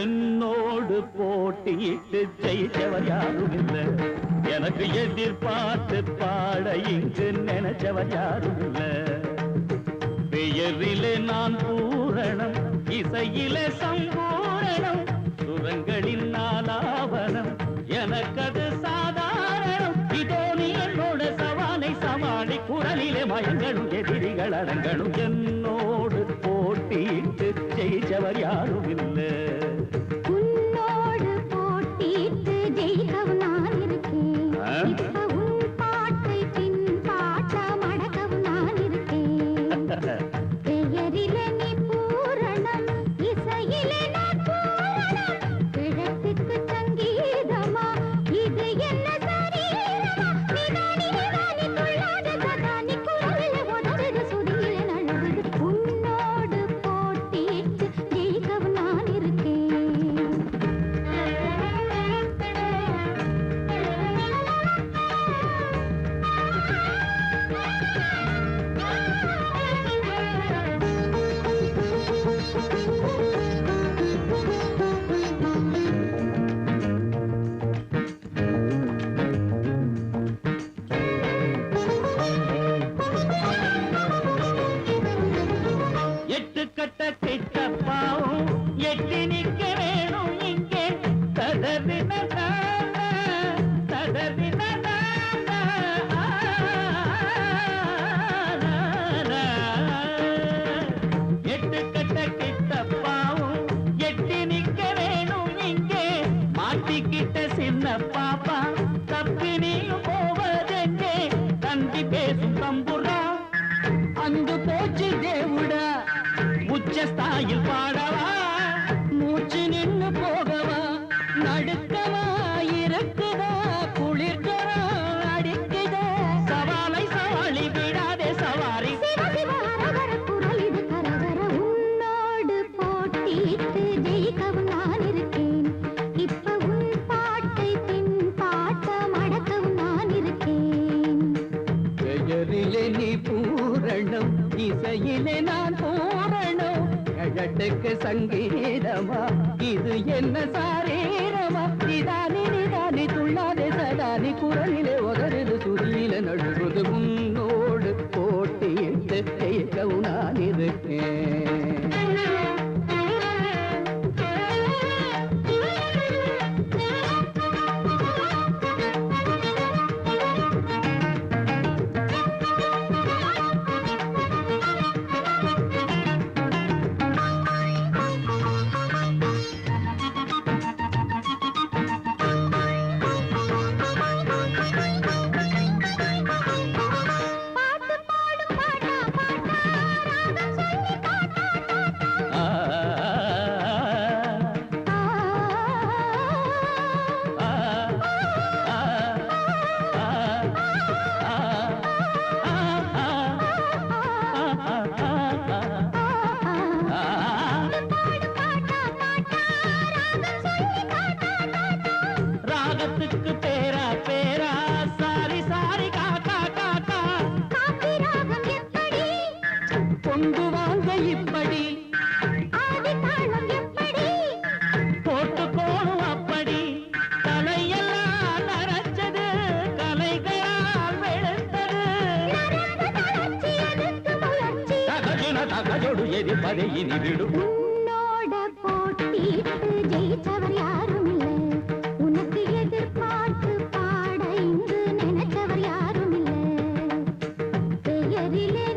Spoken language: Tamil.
என்னோடு போட்டியிட்டு ஜெயிச்சவர் யாரும் இல்லை. எனக்கு எதிர்பார்த்து பாட இங்கு நினைச்சவர் யாரும் இல்லை. பெயரிலே நான் பூரணம் இசையிலே சம்பூரணம் சுரங்களின் நாலாவனம் எனக்கது சாதாரணம். இதோ நீ என்னோட சவாலை சமாளி குரலிலே மயங்களும் எதிரிகள் அடங்களும் என்னோடு போட்டியிட்டு ஜெயிச்சவர் யாரும் இல்லை. Yeah. எட்டு கட்ட இசையிலே நான் பூரணம் கழட்டுக்கு சங்கீதமா? இது என்ன சாரீரமா? இதானி நிதானி துள்ளாதே சதானி. குரலிலே ஒகருது சுதியில நழுவுது உன்னோடு போட்டியிட்டு கேட்கவும் நான் இருக்கேன். பேரா பேரா சாரி சாரி காக்கா காக்கா கொண்டு வாங்க இப்படி. போட்டு போணும் அப்படி. தலையெல்லாம் நரைச்சது கலைகளால் வெளுத்தது. தகஜின தகஜோடு எதிர்ப்பதை இனி விடும் கதிலே